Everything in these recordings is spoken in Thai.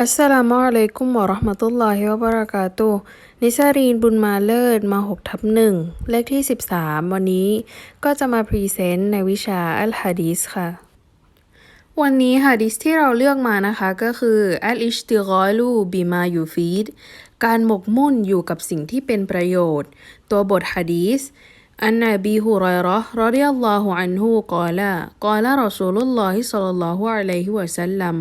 อัสสลามุอะลัยกุมวะเราะห์มะตุลลอฮิวะบะเราะกาตุนิสารีนบุญมาเลิศมา6ทับหนึ่งเลขที่ 13 วันนี้ก็จะมาพรีเซนต์ในวิชาอัลฮะดีษค่ะ วันนี้ฮะดิษที่เราเลือกมานะคะก็คืออัลอิชติกอลูบิมายูฟีดการหมกมุ่นอยู่กับสิ่งที่เป็นประโยชน์ ตัวบทฮะดีษ อันนบีฮุรอยเราะห์รอฎิยัลลอฮุอันฮุกล่าวกล่าวรอซูลุลลอฮิศ็อลลัลลอฮุอะลัยฮิวะซัลลัม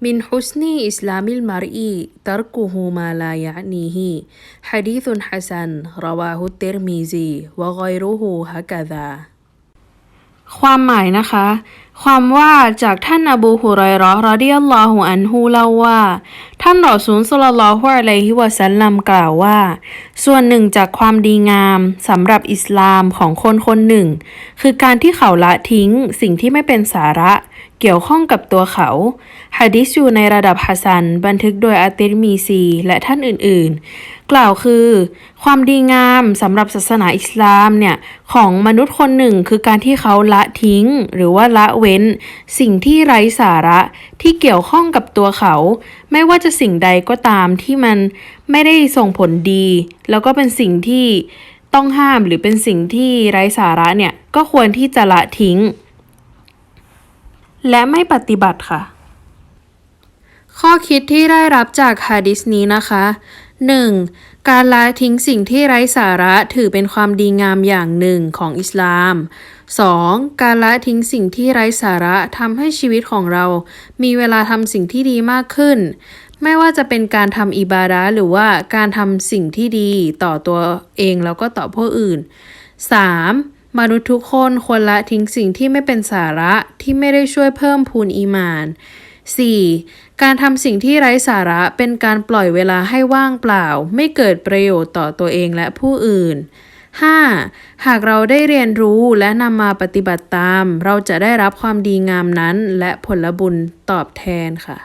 من حسن إسلام المرء تركه ما لا يعنيه حديث حسن رواه الترمذي وغيره هكذا ความหมายนะคะ ความว่าจากท่านอบูฮุรอยเราะห์รอฎิยัลลอฮุอันฮูเล่าว่า ท่านรอซูลศ็อลลัลลอฮุอะลัยฮิวะซัลลัมกล่าวว่า ส่วนหนึ่งจากความดีงามสำหรับอิสลามของคนคนหนึ่ง คือการที่เขาละทิ้งสิ่งที่ไม่เป็นสาระ เกี่ยวข้องกับตัวเขาฮะดิษอยู่ในระดับฮัสัน บันทึกโดยอาติรมีซี และท่านอื่นๆ กล่าวคือ ความดีงามสำหรับศาสนาอิสลามเนี่ยของมนุษย์คนหนึ่งคือการที่เขาละทิ้ง หรือว่าละเว้น สิ่งที่ไร้สาระที่เกี่ยวข้องกับตัวเขา ไม่ว่าจะสิ่งใดก็ตามที่มันไม่ได้ส่งผลดี แล้วก็เป็นสิ่งที่ต้องห้ามหรือเป็นสิ่งที่ไร้สาระเนี่ย ก็ควรที่จะละทิ้ง และไม่ปฏิบัติค่ะ ข้อคิดที่ได้รับจากฮะดิษนี้นะคะ 1. การละทิ้งสิ่งที่ไร้สาระถือเป็นความดีงามอย่างหนึ่งของอิสลาม 2. การละทิ้งสิ่งที่ไร้สาระทำให้ชีวิตของเรา มีเวลาทำสิ่งที่ดีมากขึ้น ไม่ว่าจะเป็นการทำอิบาดะห์หรือว่าการทำสิ่งที่ดีต่อตัวเองแล้วก็ต่อผู้อื่น 3. มนุษย์ทุกคนควรละทิ้งสิ่งที่ไม่เป็นสาระที่ไม่ได้ช่วยเพิ่มพูนอีมาน 4. การทำสิ่งที่ไร้สาระเป็นการปล่อยเวลาให้ว่างเปล่า ไม่เกิดประโยชน์ต่อตัวเองและผู้อื่น 5. หากเราได้เรียนรู้และนำมาปฏิบัติตาม เราจะได้รับความดีงามนั้น และผลบุญตอบแทนค่ะ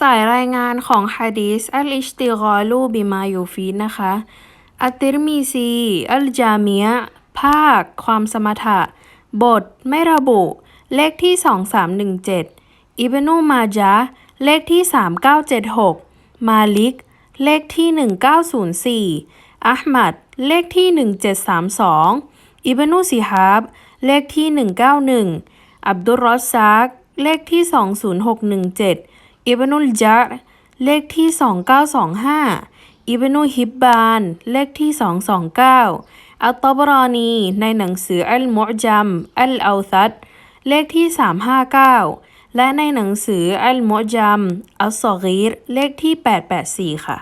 สายรายงานของฮะดีษอัลอิชติกอลูบิมายูฟีนะคะอัติรมีซีอัลจามียภาค ความสมถะ บท ไม่ระบุ เลขที่ 2317 อิบนุมาจาเลขที่ 3976 มาลิก เลขที่ 1904อัลมัด เลขที่ 1732 อิบนุซิฮาบเลขที่ 191 อับดุลรอซัก เลขที่ 20617 อิบนุลจาร์เลขที่ 2925 อิบนุฮิบบาน เลขที่ 229 อัลตบรานี ในหนังสืออัลมุอจัม อัลอาซัดเลขที่ 359 และในหนังสืออัลมอจัมอัลซอรีรเลขที่ 884 ค่ะ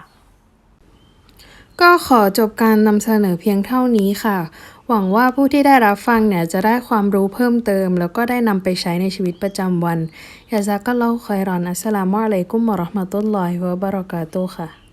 ก็ขอจบการนำเสนอเพียงเท่านี้ค่ะ หวังว่าผู้ที่ได้รับฟังเนี่ยจะได้ความรู้เพิ่มเติม แล้วก็ได้นำไปใช้ในชีวิตประจำวันยาซาก็เล่าคอยรอนอัสสลามุอะลัยกุมมะราะห์มะตุลลอฮิวะบะเราะกาตุค่ะ